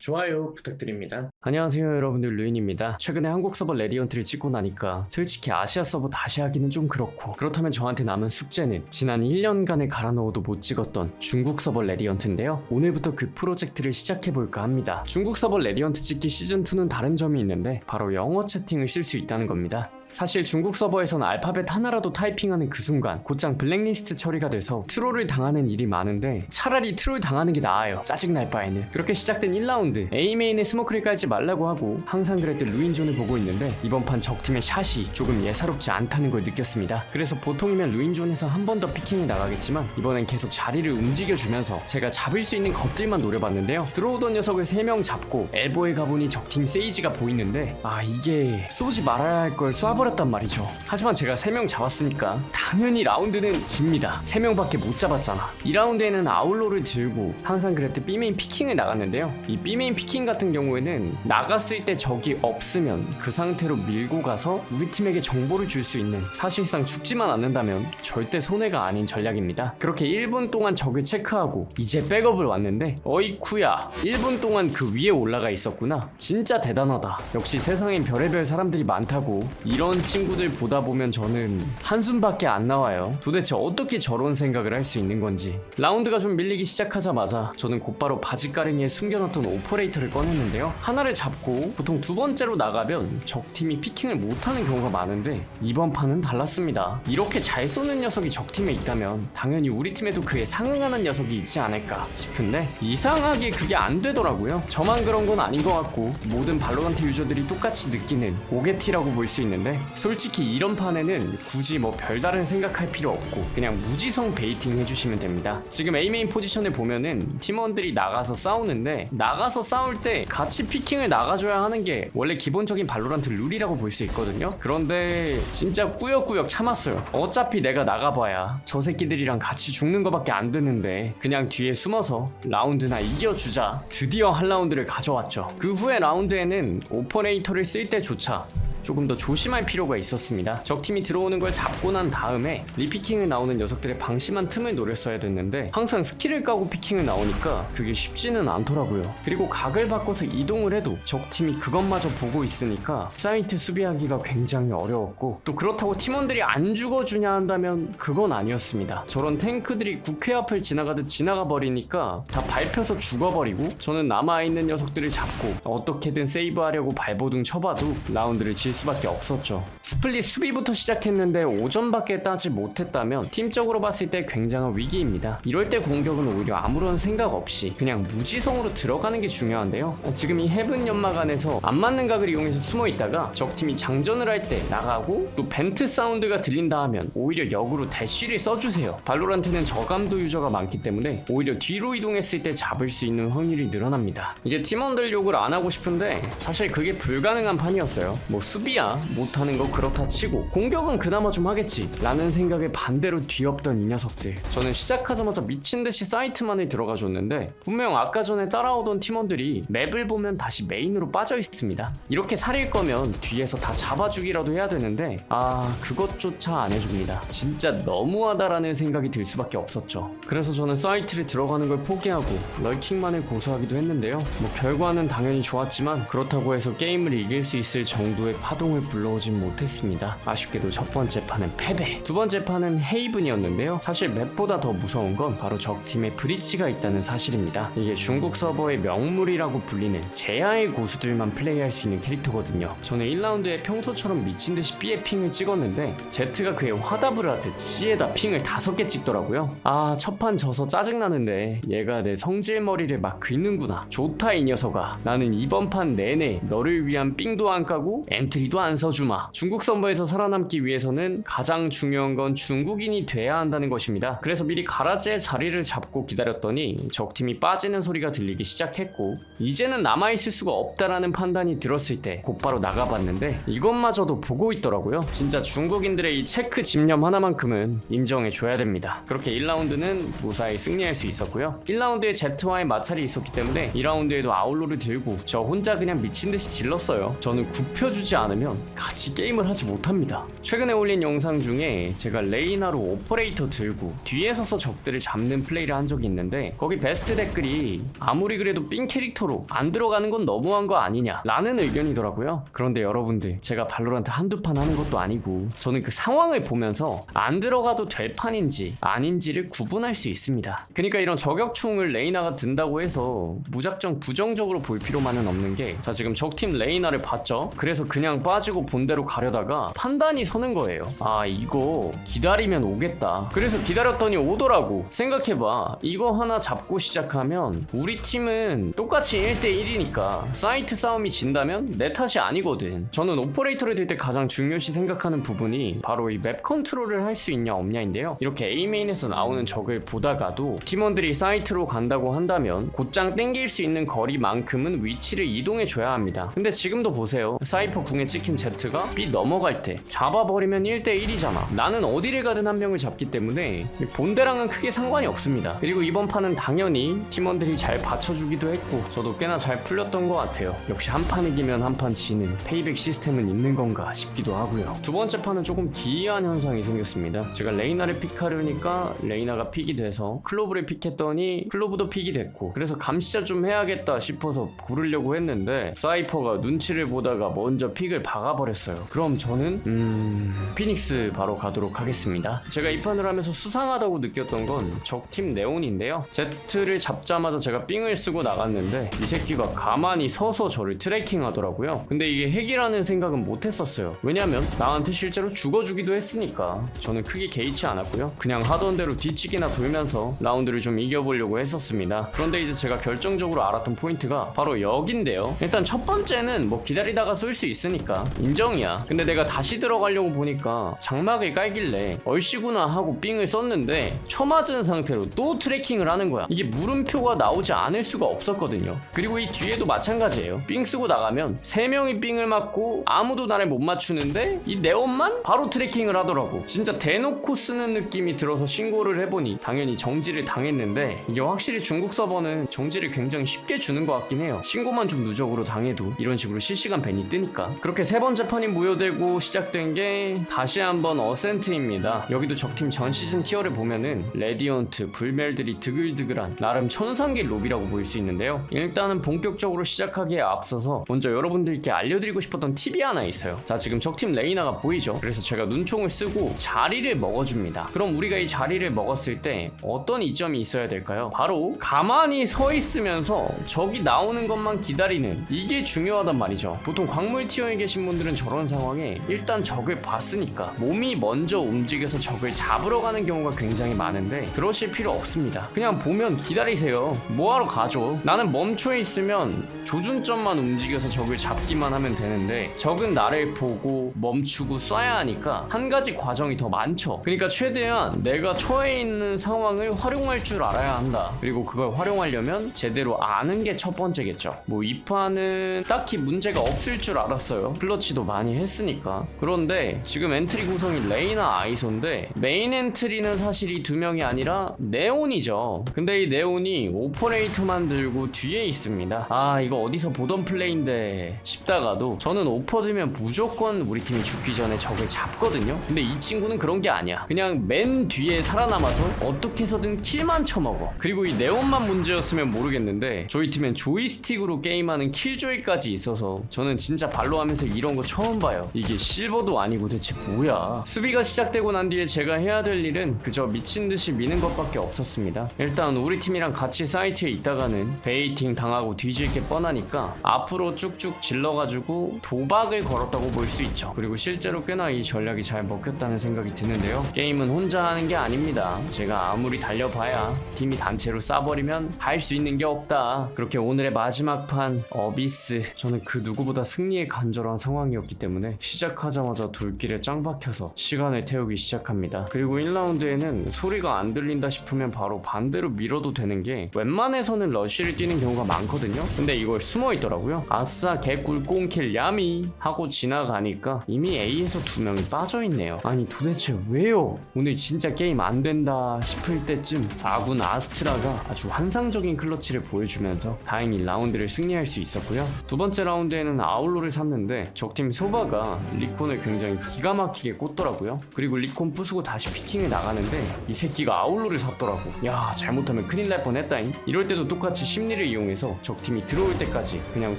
좋아요 부탁드립니다. 안녕하세요 여러분들 루인입니다. 최근에 한국 서버 레디언트를 찍고 나니까 솔직히 아시아 서버 다시 하기는 좀 그렇고 그렇다면 저한테 남은 숙제는 지난 1년간을 갈아 넣어도 못 찍었던 중국 서버 레디언트인데요. 오늘부터 그 프로젝트를 시작해볼까 합니다. 중국 서버 레디언트 찍기 시즌2는 다른 점이 있는데 바로 영어 채팅을 쓸 수 있다는 겁니다. 사실 중국 서버에선 알파벳 하나라도 타이핑하는 그 순간 곧장 블랙리스트 처리가 돼서 트롤을 당하는 일이 많은데 차라리 트롤 당하는 게 나아요. 짜증날 바에는. 그렇게 시작된 1라운드. A메인에 스모크를 깔지 말라고 하고 항상 그랬던 루인존을 보고 있는데 이번 판 적팀의 샷이 조금 예사롭지 않다는 걸 느꼈습니다. 그래서 보통이면 루인존에서 한 번 더 피킹이 나가겠지만 이번엔 계속 자리를 움직여주면서 제가 잡을 수 있는 것들만 노려봤는데요. 들어오던 녀석을 3명 잡고 엘보에 가보니 적팀 세이지가 보이는데 아 이게 쏘지 말아야 할 걸 쏴 버렸단 말이죠. 하지만 제가 3명 잡았으니까 당연히 라운드는 집니다. 3명밖에 못 잡았잖아. 2라운드에는 아울로를 들고 항상 그랬듯 B메인 피킹을 나갔는데요. 이 B메인 피킹 같은 경우에는 나갔을 때 적이 없으면 그 상태로 밀고 가서 우리 팀에게 정보를 줄 수 있는 사실상 죽지만 않는다면 절대 손해가 아닌 전략입니다. 그렇게 1분 동안 적을 체크하고 이제 백업을 왔는데 어이쿠야. 1분 동안 그 위에 올라가 있었구나. 진짜 대단하다. 역시 세상엔 별의별 사람들이 많다고 이런 친구들 보다 보면 저는 한숨밖에 안 나와요. 도대체 어떻게 저런 생각을 할 수 있는 건지. 라운드가 좀 밀리기 시작하자마자 저는 곧바로 바지가랭이에 숨겨놨던 오퍼레이터를 꺼냈는데요. 하나를 잡고 보통 두 번째로 나가면 적팀이 피킹을 못하는 경우가 많은데 이번 판은 달랐습니다. 이렇게 잘 쏘는 녀석이 적팀에 있다면 당연히 우리 팀에도 그에 상응하는 녀석이 있지 않을까 싶은데 이상하게 그게 안 되더라고요. 저만 그런 건 아닌 것 같고 모든 발로란트 유저들이 똑같이 느끼는 오게티라고 볼 수 있는데 솔직히 이런 판에는 굳이 뭐 별다른 생각할 필요 없고 그냥 무지성 베이팅 해주시면 됩니다. 지금 A메인 포지션을 보면은 팀원들이 나가서 싸우는데 나가서 싸울 때 같이 피킹을 나가줘야 하는 게 원래 기본적인 발로란트 룰이라고 볼 수 있거든요. 그런데 진짜 꾸역꾸역 참았어요. 어차피 내가 나가봐야 저 새끼들이랑 같이 죽는 거밖에 안 되는데 그냥 뒤에 숨어서 라운드나 이겨주자. 드디어 한 라운드를 가져왔죠. 그 후에 라운드에는 오퍼레이터를 쓸 때조차 조금 더 조심할 필요가 있었습니다. 적팀이 들어오는 걸 잡고 난 다음에 리피킹을 나오는 녀석들의 방심한 틈을 노렸어야 됐는데 항상 스킬을 까고 피킹을 나오니까 그게 쉽지는 않더라고요. 그리고 각을 바꿔서 이동을 해도 적팀이 그것마저 보고 있으니까 사이트 수비하기가 굉장히 어려웠고 또 그렇다고 팀원들이 안 죽어주냐 한다면 그건 아니었습니다. 저런 탱크들이 국회 앞을 지나가듯 지나가 버리니까 다 밟혀서 죽어버리고 저는 남아있는 녀석들을 잡고 어떻게든 세이브하려고 발버둥 쳐봐도 라운드를 질 수밖에 없었죠. 스플릿 수비부터 시작했는데 5점밖에 따지 못했다면 팀적으로 봤을 때 굉장한 위기입니다. 이럴 때 공격은 오히려 아무런 생각 없이 그냥 무지성으로 들어가는 게 중요한데요. 지금 이 헤븐 연막 안에서 안 맞는 각을 이용해서 숨어 있다가 적팀이 장전을 할 때 나가고 또 벤트 사운드가 들린다 하면 오히려 역으로 대쉬를 써주세요. 발로란트는 저감도 유저가 많기 때문에 오히려 뒤로 이동했을 때 잡을 수 있는 확률이 늘어납니다. 이게 팀원들 욕을 안 하고 싶은데 사실 그게 불가능한 판이었어요. 뭐 수 비야. 못하는 거 그렇다 치고 공격은 그나마 좀 하겠지. 라는 생각에 반대로 뒤엎던 이 녀석들. 저는 시작하자마자 미친듯이 사이트만을 들어가 줬는데 분명 아까 전에 따라오던 팀원들이 맵을 보면 다시 메인으로 빠져 있습니다. 이렇게 살릴 거면 뒤에서 다 잡아주기라도 해야 되는데 아 그것조차 안 해줍니다. 진짜 너무하다라는 생각이 들 수밖에 없었죠. 그래서 저는 사이트를 들어가는 걸 포기하고 럴킹만을 고수하기도 했는데요. 뭐 결과는 당연히 좋았지만 그렇다고 해서 게임을 이길 수 있을 정도의 파동을 불러오진 못했습니다. 아쉽게도 첫 번째 판은 패배. 두 번째 판은 헤이븐이었는데요. 사실 맵보다 더 무서운 건 바로 적 팀에 브리치가 있다는 사실입니다. 이게 중국 서버의 명물이라고 불리는 제야의 고수들만 플레이할 수 있는 캐릭터거든요. 저는 1라운드에 평소처럼 미친 듯이 B에 핑을 찍었는데 Z가 그에 화답을 하듯 C에다 핑을 다섯 개 찍더라고요. 아, 첫판 져서 짜증나는데 얘가 내 성질머리를 막 긁는구나. 좋다 이 녀석아. 나는 이번 판 내내 너를 위한 삥도 안 까고 엔트 리도 안 써주마. 중국 서버에서 살아남기 위해서는 가장 중요한 건 중국인이 돼야 한다는 것입니다. 그래서 미리 가라지에 자리를 잡고 기다렸더니 적팀이 빠지는 소리가 들리기 시작했고 이제는 남아있을 수가 없다라는 판단이 들었을 때 곧바로 나가봤는데 이것마저도 보고 있더라고요. 진짜 중국인들의 이 체크 집념 하나만큼은 인정해줘야 됩니다. 그렇게 1라운드는 무사히 승리할 수 있었고요. 1라운드에 제트와의 마찰이 있었기 때문에 2라운드에도 아울로를 들고 저 혼자 그냥 미친듯이 질렀어요. 저는 굽혀주지 않 으면 같이 게임을 하지 못합니다. 최근에 올린 영상 중에 제가 레이나로 오퍼레이터 들고 뒤에 서서 적들을 잡는 플레이를 한 적이 있는데 거기 베스트 댓글이 아무리 그래도 삥 캐릭터로 안 들어가는 건 너무한 거 아니냐 라는 의견이더라고요. 그런데 여러분들 제가 발로란트 한두 판 하는 것도 아니고 저는 그 상황을 보면서 안 들어가도 될 판인지 아닌지를 구분할 수 있습니다. 그러니까 이런 저격총을 레이나가 든다고 해서 무작정 부정적으로 볼 필요만은 없는 게 자 지금 적팀 레이나를 봤죠? 그래서 그냥 빠지고 본대로 가려다가 판단이 서는 거예요. 아 이거 기다리면 오겠다. 그래서 기다렸더니 오더라고. 생각해봐. 이거 하나 잡고 시작하면 우리 팀은 똑같이 1대1이니까 사이트 싸움이 진다면 내 탓이 아니거든. 저는 오퍼레이터를 들때 가장 중요시 생각하는 부분이 바로 이 맵 컨트롤을 할 수 있냐 없냐인데요. 이렇게 A메인에서 나오는 적을 보다가도 팀원들이 사이트로 간다고 한다면 곧장 땡길 수 있는 거리만큼은 위치를 이동해 줘야 합니다. 근데 지금도 보세요. 사이퍼 궁에 찍힌 Z가 B 넘어갈 때 잡아버리면 1대1이잖아. 나는 어디를 가든 한 명을 잡기 때문에 본대랑은 크게 상관이 없습니다. 그리고 이번 판은 당연히 팀원들이 잘 받쳐주기도 했고 저도 꽤나 잘 풀렸던 것 같아요. 역시 한 판 이기면 한 판 지는 페이백 시스템은 있는 건가 싶기도 하고요. 두 번째 판은 조금 기이한 현상이 생겼습니다. 제가 레이나를 픽하려니까 레이나가 픽이 돼서 클로브를 픽했더니 클로브도 픽이 됐고 그래서 감시자 좀 해야겠다 싶어서 고르려고 했는데 사이퍼가 눈치를 보다가 먼저 픽을 박아버렸어요. 그럼 저는 음 피닉스 바로 가도록 하겠습니다. 제가 이 판을 하면서 수상하다고 느꼈던 건 적팀 네온인데요. Z를 잡자마자 제가 삥을 쓰고 나갔는데 이 새끼가 가만히 서서 저를 트래킹 하더라고요. 근데 이게 핵이라는 생각은 못 했었어요. 왜냐면 나한테 실제로 죽어주기도 했으니까 저는 크게 개의치 않았고요. 그냥 하던 대로 뒤치기나 돌면서 라운드를 좀 이겨보려고 했었습니다. 그런데 이제 제가 결정적으로 알았던 포인트가 바로 여긴데요. 일단 첫 번째는 뭐 기다리다가 쏠 수 있으니까 인정이야. 근데 내가 다시 들어가려고 보니까 장막을 깔길래 얼씨구나 하고 삥을 썼는데 쳐맞은 상태로 또 트래킹을 하는 거야. 이게 물음표가 나오지 않을 수가 없었거든요. 그리고 이 뒤에도 마찬가지예요. 삥 쓰고 나가면 세 명이 삥을 맞고 아무도 나를 못 맞추는데 이 네온만 바로 트래킹을 하더라고. 진짜 대놓고 쓰는 느낌이 들어서 신고를 해보니 당연히 정지를 당했는데 이게 확실히 중국 서버는 정지를 굉장히 쉽게 주는 것 같긴 해요. 신고만 좀 누적으로 당해도 이런 식으로 실시간 밴이 뜨니까. 그렇게 세 번째 판이 무효되고 시작된 게 다시 한번 어센트입니다. 여기도 적팀 전 시즌 티어를 보면은 레디언트, 불멜들이 드글드글한 나름 천상계 로비라고 보일 수 있는데요. 일단은 본격적으로 시작하기에 앞서서 먼저 여러분들께 알려드리고 싶었던 팁이 하나 있어요. 자 지금 적팀 레이나가 보이죠? 그래서 제가 눈총을 쓰고 자리를 먹어줍니다. 그럼 우리가 이 자리를 먹었을 때 어떤 이점이 있어야 될까요? 바로 가만히 서 있으면서 적이 나오는 것만 기다리는 이게 중요하단 말이죠. 보통 광물 티어에 계신 분들은 저런 상황에 일단 적을 봤으니까 몸이 먼저 움직여서 적을 잡으러 가는 경우가 굉장히 많은데 그러실 필요 없습니다. 그냥 보면 기다리세요. 뭐하러 가죠? 나는 멈춰 있으면 조준점만 움직여서 적을 잡기만 하면 되는데 적은 나를 보고 멈추고 쏴야 하니까 한 가지 과정이 더 많죠. 그러니까 최대한 내가 처해 있는 상황을 활용할 줄 알아야 한다. 그리고 그걸 활용하려면 제대로 아는 게 첫 번째겠죠. 뭐 이 판은 딱히 문제가 없을 줄 알았어요. 클러치도 많이 했으니까. 그런데 지금 엔트리 구성이 레이나 아이소인데 메인 엔트리는 사실 이 두 명이 아니라 네온이죠. 근데 이 네온이 오퍼레이터만 들고 뒤에 있습니다. 아 이거 어디서 보던 플레이인데 싶다가도 저는 오퍼 들면 무조건 우리 팀이 죽기 전에 적을 잡거든요. 근데 이 친구는 그런 게 아니야. 그냥 맨 뒤에 살아남아서 어떻게 해서든 킬만 쳐먹어. 그리고 이 네온만 문제였으면 모르겠는데 저희 팀엔 조이스틱으로 게임하는 킬조이까지 있어서 저는 진짜 발로 하면서 이런 거 처음 봐요. 이게 실버도 아니고 대체 뭐야. 수비가 시작되고 난 뒤에 제가 해야 될 일은 그저 미친 듯이 미는 것밖에 없었습니다. 일단 우리 팀이랑 같이 사이트에 있다가는 베이팅 당하고 뒤질 게 뻔 하니까 앞으로 쭉쭉 질러가지고 도박을 걸었다고 볼 수 있죠. 그리고 실제로 꽤나 이 전략이 잘 먹혔다는 생각이 드는데요. 게임은 혼자 하는 게 아닙니다. 제가 아무리 달려봐야 팀이 단체로 싸버리면 할 수 있는 게 없다. 그렇게 오늘의 마지막 판 어비스 저는 그 누구보다 승리에 간절한 상황이었기 때문에 시작하자마자 돌길에 짱 박혀서 시간을 태우기 시작합니다. 그리고 1라운드에는 소리가 안 들린다 싶으면 바로 반대로 밀어도 되는 게 웬만해서는 러쉬를 뛰는 경우가 많거든요. 근데 이거 이걸 숨어 있더라고요. 아싸 개꿀 꽁킬 야미 하고 지나가니까 이미 A에서 두 명이 빠져 있네요. 아니 도대체 왜요? 오늘 진짜 게임 안 된다 싶을 때쯤 아군 아스트라가 아주 환상적인 클러치를 보여주면서 다행히 라운드를 승리할 수 있었고요. 두 번째 라운드에는 아울로를 샀는데 적팀 소바가 리콘을 굉장히 기가 막히게 꽂더라고요. 그리고 리콘 부수고 다시 피팅에 나가는데 이 새끼가 아울로를 샀더라고. 야 잘못하면 큰일 날 뻔했다잉. 이럴 때도 똑같이 심리를 이용해서 적팀이 들어올 때까지 그냥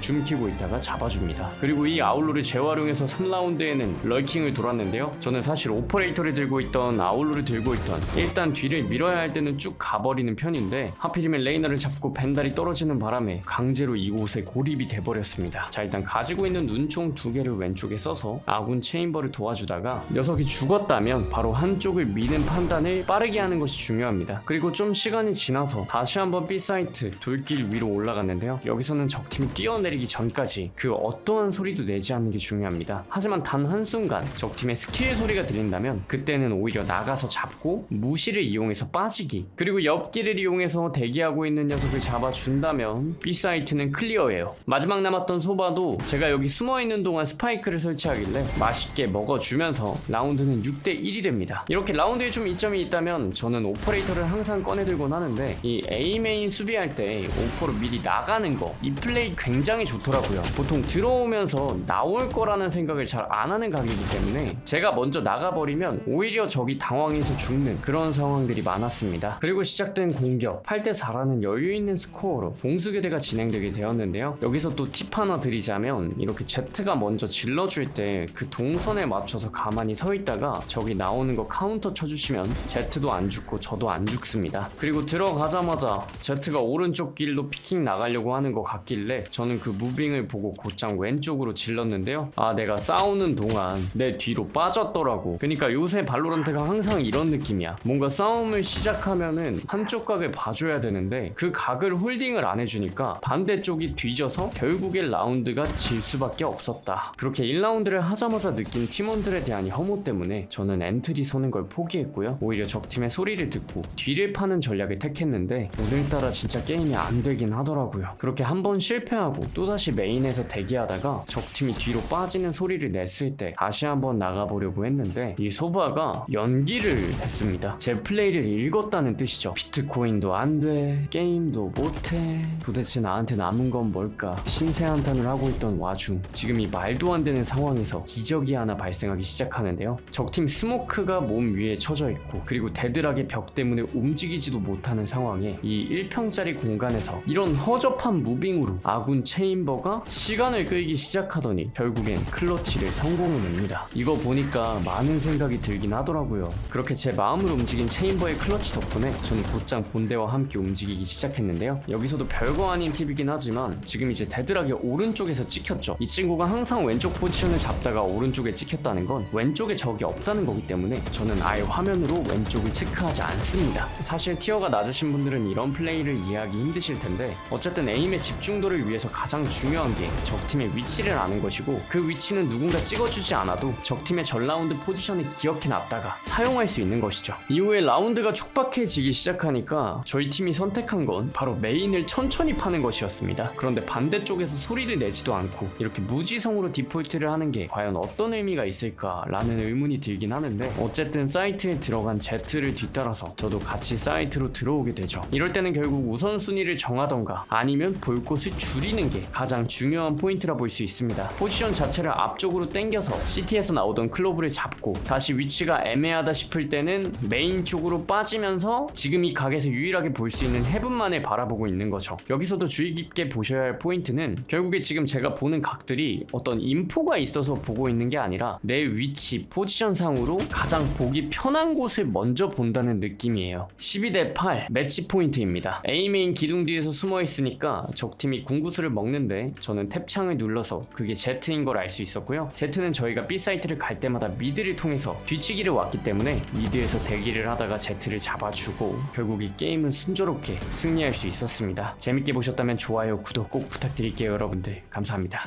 줌 키고 있다가 잡아줍니다. 그리고 이 아울로를 재활용해서 3라운드에는 럴킹을 돌았는데요. 저는 사실 오퍼레이터를 들고 있던 아울로를 들고 있던 일단 뒤를 밀어야 할 때는 쭉 가버리는 편인데 하필이면 레이너를 잡고 벤달이 떨어지는 바람에 강제로 이곳에 고립이 돼버렸습니다. 자 일단 가지고 있는 눈총 두 개를 왼쪽에 써서 아군 체인버를 도와주다가 녀석이 죽었다면 바로 한쪽을 미는 판단을 빠르게 하는 것이 중요합니다. 그리고 좀 시간이 지나서 다시 한번 B 사이트 돌길 위로 올라갔는데요. 여기서는 적팀이 뛰어내리기 전까지 그 어떠한 소리도 내지 않는 게 중요합니다. 하지만 단 한순간 적팀의 스킬 소리가 들린다면 그때는 오히려 나가서 잡고 무시를 이용해서 빠지기 그리고 옆길을 이용해서 대기하고 있는 녀석을 잡아준다면 B 사이트는 클리어예요. 마지막 남았던 소바도 제가 여기 숨어있는 동안 스파이크를 설치하길래 맛있게 먹어주면서 라운드는 6대1이 됩니다. 이렇게 라운드에 좀 이점이 있다면 저는 오퍼레이터를 항상 꺼내들곤 하는데 이 A 메인 수비할 때 오퍼로 미리 나가는 거 이 플레이 굉장히 좋더라고요. 보통 들어오면서 나올 거라는 생각을 잘 안 하는 각이기 때문에 제가 먼저 나가버리면 오히려 적이 당황해서 죽는 그런 상황들이 많았습니다. 그리고 시작된 공격 8대 4라는 여유 있는 스코어로 공수교대가 진행되게 되었는데요. 여기서 또 팁 하나 드리자면 이렇게 Z가 먼저 질러줄 때 그 동선에 맞춰서 가만히 서 있다가 적이 나오는 거 카운터 쳐주시면 Z도 안 죽고 저도 안 죽습니다. 그리고 들어가자마자 Z가 오른쪽 길로 피킹 나가려고 하는 것 같 길래 저는 그 무빙을 보고 곧장 왼쪽으로 질렀는데요. 아 내가 싸우는 동안 내 뒤로 빠졌더라고. 그러니까 요새 발로란트가 항상 이런 느낌이야. 뭔가 싸움을 시작하면은 한쪽 각을 봐줘야 되는데 그 각을 홀딩을 안 해주니까 반대쪽이 뒤져서 결국에 라운드가 질 수밖에 없었다. 그렇게 1라운드를 하자마자 느낀 팀원들에 대한 이 혐오 때문에 저는 엔트리 서는 걸 포기했고요. 오히려 적팀의 소리를 듣고 뒤를 파는 전략을 택했는데 오늘따라 진짜 게임이 안 되긴 하더라고요. 그렇게 한번 실패하고 또다시 메인에서 대기하다가 적팀이 뒤로 빠지는 소리를 냈을 때 다시 한번 나가보려고 했는데 이 소바가 연기를 했습니다. 제 플레이를 읽었다는 뜻이죠. 비트코인도 안 돼, 게임도 못해. 도대체 나한테 남은 건 뭘까? 신세 한탄을 하고 있던 와중 지금 이 말도 안 되는 상황에서 기적이 하나 발생하기 시작하는데요. 적팀 스모크가 몸 위에 쳐져 있고 그리고 데드락의 벽 때문에 움직이지도 못하는 상황에 이 1평짜리 공간에서 이런 허접한 무빙으로 아군 체인버가 시간을 끌기 시작하더니 결국엔 클러치를 성공해냅니다. 이거 보니까 많은 생각이 들긴 하더라고요. 그렇게 제 마음을 움직인 체인버의 클러치 덕분에 저는 곧장 본대와 함께 움직이기 시작했는데요. 여기서도 별거 아닌 팁이긴 하지만 지금 이제 데드락이 오른쪽에서 찍혔죠. 이 친구가 항상 왼쪽 포지션을 잡다가 오른쪽에 찍혔다는 건 왼쪽에 적이 없다는 거기 때문에 저는 아예 화면으로 왼쪽을 체크하지 않습니다. 사실 티어가 낮으신 분들은 이런 플레이를 이해하기 힘드실 텐데 어쨌든 에임의 집중 도를 위해서 가장 중요한 게 적팀의 위치를 아는 것이고 그 위치는 누군가 찍어주지 않아도 적팀의 전 라운드 포지션을 기억해 놨다가 사용할 수 있는 것이죠. 이후에 라운드가 촉박해지기 시작하니까 저희 팀이 선택한 건 바로 메인을 천천히 파는 것이었습니다. 그런데 반대쪽에서 소리를 내지도 않고 이렇게 무지성으로 디폴트를 하는 게 과연 어떤 의미가 있을까라는 의문이 들긴 하는데 어쨌든 사이트에 들어간 Z를 뒤따라서 저도 같이 사이트로 들어오게 되죠. 이럴 때는 결국 우선순위를 정하던가 아니면 볼곳 을 줄이는 게 가장 중요한 포인트라 볼 수 있습니다. 포지션 자체를 앞쪽으로 당겨서 CT에서 나오던 클로브를 잡고 다시 위치가 애매하다 싶을 때는 메인 쪽으로 빠지면서 지금 이 각에서 유일하게 볼 수 있는 헤븐만을 바라보고 있는 거죠. 여기서도 주의 깊게 보셔야 할 포인트는 결국에 지금 제가 보는 각들이 어떤 인포가 있어서 보고 있는 게 아니라 내 위치, 포지션상으로 가장 보기 편한 곳을 먼저 본다는 느낌이에요. 12대 8 매치 포인트입니다. A 메인 기둥 뒤에서 숨어 있으니까 적팀 이 궁구수를 먹는데 저는 탭창을 눌러서 그게 Z인 걸 알 수 있었고요. Z는 저희가 B 사이트를 갈 때마다 미드를 통해서 뒤치기를 왔기 때문에 미드에서 대기를 하다가 Z를 잡아주고 결국 이 게임은 순조롭게 승리할 수 있었습니다. 재밌게 보셨다면 좋아요, 구독 꼭 부탁드릴게요, 여러분들. 감사합니다.